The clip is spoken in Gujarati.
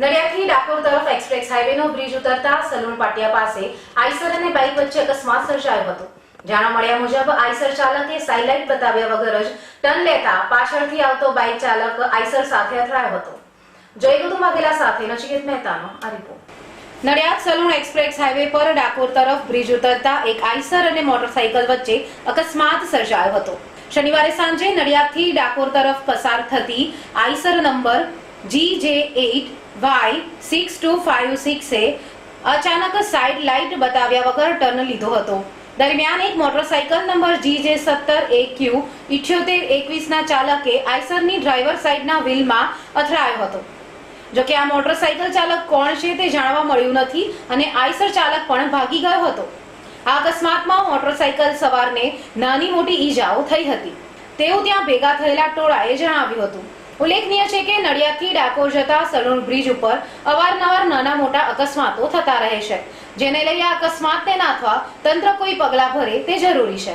નડિયાદથી ડાકોર તરફ એક્સપ્રેસ હાઈવેનો બ્રિજ ઉતરતા સલૂન પાટિયા પાસે આઈસર અને બાઇક વચ્ચે અકસ્માત સર્જાયો હતો. જાણવા મળ્યા મુજબ આઈસર ચાલકે સાઇલાઇટ બતાવ્યા વગર જ ટર્ન લેતા પાછળથી આવતો બાઇક ચાલક આઈસર સાથે અથડાયો હતો. જયગુરુ વાઘેલા સાથે નચિકેત મહેતાનો આ report Nadiad Salun express highway પર ડાકોર તરફ બ્રિજ ઉતરતા એક આઈસર અને મોટરસાઇકલ વચ્ચે અકસ્માત સર્જાયો હતો. શનિવારે સાંજે નડિયાદથી ડાકોર તરફ પસાર થતી Eicher number G J eight Y six two five સિક્સે અચાનક સાઇડ લાઇટ બતાવ્યા વગર ટર્ન લીધો હતો. દરમિયાન એક મોટરસાઇકલ નંબર જી જે સત્તર એ ક્યુ ઇઠ્યોતેર એકવીસના ચાલકે આઈસરની ડ્રાઈવર સાઇડના વ્હીલમાં અથડાયો હતો. જોકે આ મોટરસાઇકલ ચાલક કોણ છે તે જાણવા મળ્યું નથી અને આઈસર ચાલક પણ ભાગી ગયો હતો. આ અકસ્માતમાં મોટરસાઇકલ સવારને નાની મોટી ઈજાઓ થઈ હતી. તેઓ ત્યાં ભેગા થયેલા ટોળાએ જણાવ્યું હતું. ઉલ્લેખનીય છે કે નડિયાદથી ડાકોર જતા સલૂન બ્રિજ ઉપર અવારનવાર નાના મોટા અકસ્માતો થતા રહે છે. જેને લઈ આ અકસ્માતને નાથવા તંત્ર કોઈ પગલાં ભરે તે જરૂરી છે.